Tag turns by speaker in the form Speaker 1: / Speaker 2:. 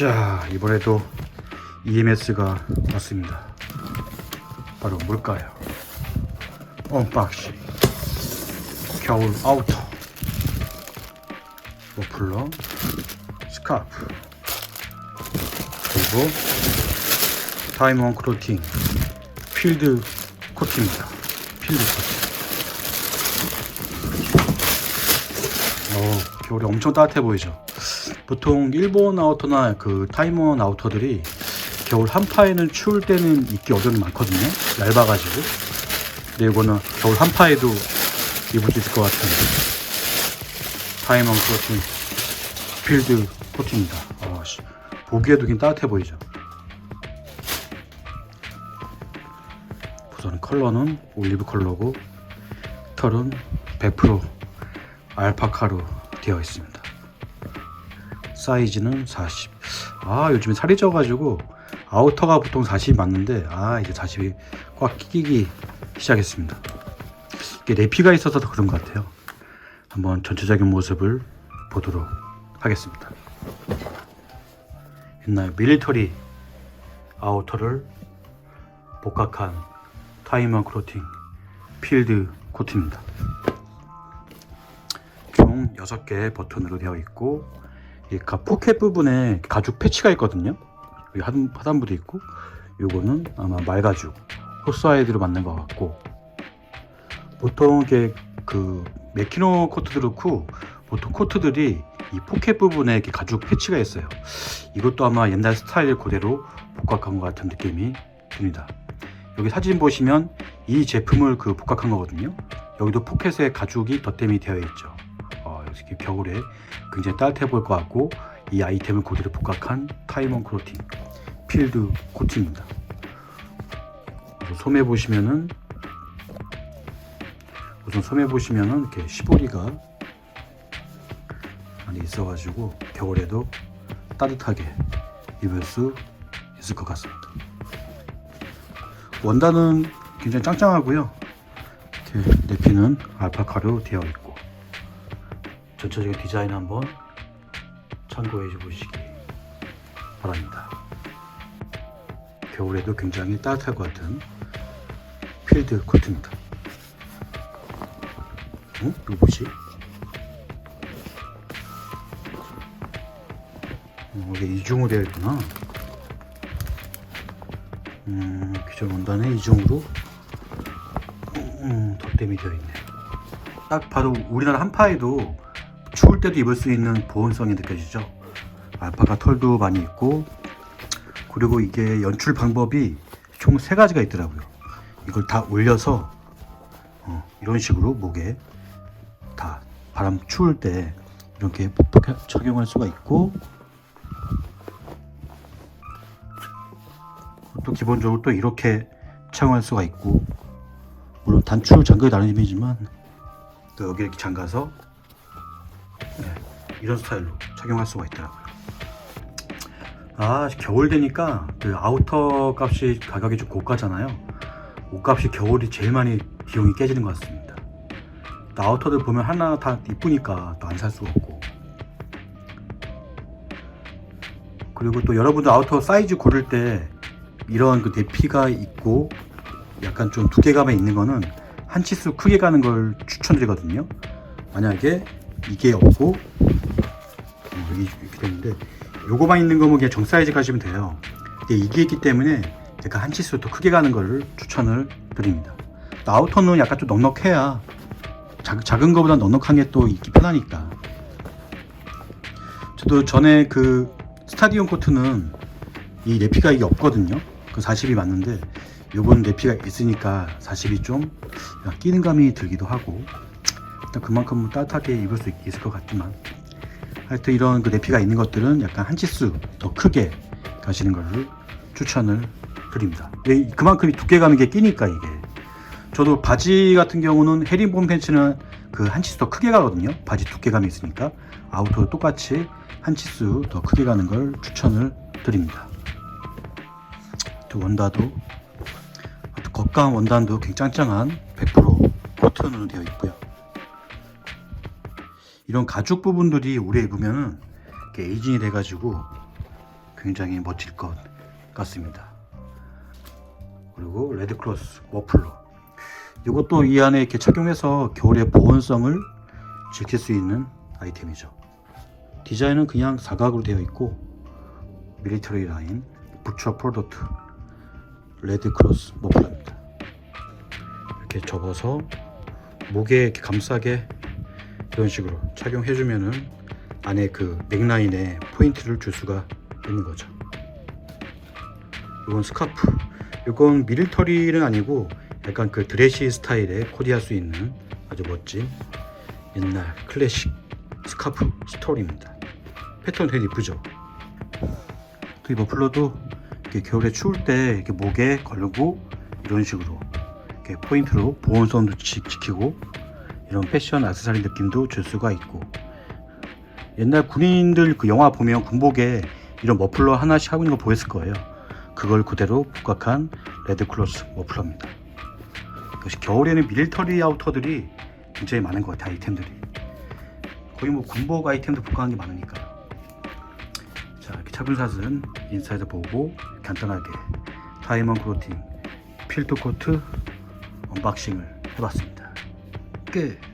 Speaker 1: 자 이번에도 EMS가 왔습니다. 바로 뭘까요? 언박싱. 겨울 아우터. 머플러 스카프. 그리고 타임원 코팅 필드 코트입니다. 필드 코트 어, 겨울에 엄청 따뜻해 보이죠 보통 일본 아우터나 그 타이먼 아우터들이 겨울 한파에는 추울 때는 입기 어려움이 많거든요. 얇아가지고. 근데 이거는 겨울 한파에도 입을 수 있을 것 같은 타이먼 코팅 필드 코팅입니다. 어, 씨, 보기에도 굉장히 따뜻해 보이죠. 우선 컬러는 올리브 컬러고 털은 100% 알파카로 되어 있습니다. 사이즈는 40. 아 요즘에 살이 쪄가지고 아우터가 보통 40이 맞는데 아 이제 40이 꽉 끼기 시작했습니다. 이게 내피가 있어서 더 그런 것 같아요. 한번 전체적인 모습을 보도록 하겠습니다. 옛날 밀리터리 아우터를 복각한 타이머 크로팅 필드 코트입니다. 총 6개의 버튼으로 되어 있고 포켓 부분에 가죽 패치가 있거든요. 여기 하단, 하단 부도 있고 요거는 아마 말가죽 호스아이드로 만든 것 같고 보통 이게 그 메키노 코트도 그렇고 보통 코트들이 이 포켓 부분에 이렇게 가죽 패치가 있어요. 이것도 아마 옛날 스타일 그대로 복각한 것 같은 느낌이 듭니다. 여기 사진 보시면 이 제품을 그 복각한 거거든요. 여기도 포켓에 가죽이 덧댐이 되어 있죠. 어, 이렇게 겨울에 굉장히 따뜻해 보일 것 같고 이 아이템을 그대로 복각한 타이먼 크로팅 필드 코팅입니다. 소매 보시면은 우선 소매 보시면은 이렇게 시보리가 많이 있어가지고 겨울에도 따뜻하게 입을 수 있을 것 같습니다. 원단은 굉장히 짱짱하고요. 이렇게 내피는 알파카로 되어 있고 전체적인 디자인 한번 참고해 보시기 바랍니다. 겨울에도 굉장히 따뜻할 것 같은 필드 코트입니다. 어? 이거 뭐지? 어, 이게 이중으로 되어 있구나. 음, 기존 원단에 이중으로 음, 덧댐이 되어 있네요. 딱 봐도 우리나라 한파에도 추울 때도 입을 수 있는 보온성이 느껴지죠. 알파카 털도 많이 있고 그리고 이게 연출 방법이 총 세 가지가 있더라고요. 이걸 다 올려서 어, 이런 식으로 목에 다 바람 추울 때 이렇게 착용할 수가 있고 또 기본적으로 또 이렇게 착용할 수가 있고 물론 단추 잠그기 나름이지만 또 여기 이렇게 잠가서 네, 이런 스타일로 착용할 수가 있더라고요. 아 겨울 되니까 그 아우터 값이 가격이 좀 고가잖아요. 옷값이 겨울이 제일 많이 비용이 깨지는 것 같습니다. 또 아우터들 보면 하나 다 이쁘니까 또 안 살 수가 없고. 그리고 또 여러분들 아우터 사이즈 고를 때 이런 그 내피가 있고 약간 좀 두께감이 있는 거는 한 치수 크게 가는 걸 추천드리거든요. 만약에 이게 없고 어, 여기 이렇게 되는데 요거만 있는 거면 그냥 정 사이즈 가시면 돼요. 이게 있기 때문에 제가 한 치수 더 크게 가는 거를 추천을 드립니다. 또 아우터는 약간 좀 넉넉해야 작, 작은 거보다 넉넉한 게 또 입기 편하니까. 저도 전에 그 스타디움 코트는 이 내피가 이게 없거든요. 그 40이 맞는데 요건 내피가 있으니까 40이 좀 끼는 감이 들기도 하고 일단 그만큼 따뜻하게 입을 수 있- 있을 것 같지만 하여튼 이런 그 내피가 있는 것들은 약간 한 치수 더 크게 가시는 것을 추천을 드립니다. 왜 그만큼 두께감이 게 끼니까 이게 저도 바지 같은 경우는 헤링본 팬츠는 그 한 치수 더 크게 가거든요. 바지 두께감이 있으니까 아우터 똑같이 한 치수 더 크게 가는 걸 추천을 드립니다. 또 원단도 겉감 원단도 굉장히 짱짱한 100% 코튼으로 되어 있고요. 이런 가죽 부분들이 오래 입으면은 이렇게 에이징이 돼가지고 굉장히 멋질 것 같습니다. 그리고 레드크로스 머플러. 이것도 이 안에 이렇게 착용해서 겨울의 보온성을 지킬 수 있는 아이템이죠. 디자인은 그냥 사각으로 되어 있고 밀리터리 라인 부처 프로덕트 레드크로스 머플러입니다. 이렇게 접어서 목에 이렇게 감싸게 이런 식으로 착용해주면은 안에 그 넥라인에 포인트를 줄 수가 있는 거죠. 이건 스카프. 이건 밀리터리는 아니고 약간 그 드레시 스타일에 코디할 수 있는 아주 멋진 옛날 클래식 스카프 스토리입니다. 패턴 되게 이쁘죠? 또이 머플러도 이렇게 겨울에 추울 때 이렇게 목에 걸고 이런 식으로 이렇게 포인트로 보온성도 지, 지키고 이런 패션 액세서리 느낌도 줄 수가 있고 옛날 군인들 그 영화 보면 군복에 이런 머플러 하나씩 하고 있는 거 보였을 거예요. 그걸 그대로 복각한 레드크로스 머플러입니다. 역시 겨울에는 밀터리 아우터들이 굉장히 많은 것 같아요. 아이템들이. 거의 뭐 군복 아이템도 복각한 게 많으니까. 자 이렇게 차분샷은 인사이드 보고 간단하게 다이먼 클로팅 필드 코트 언박싱을 해봤습니다. Good.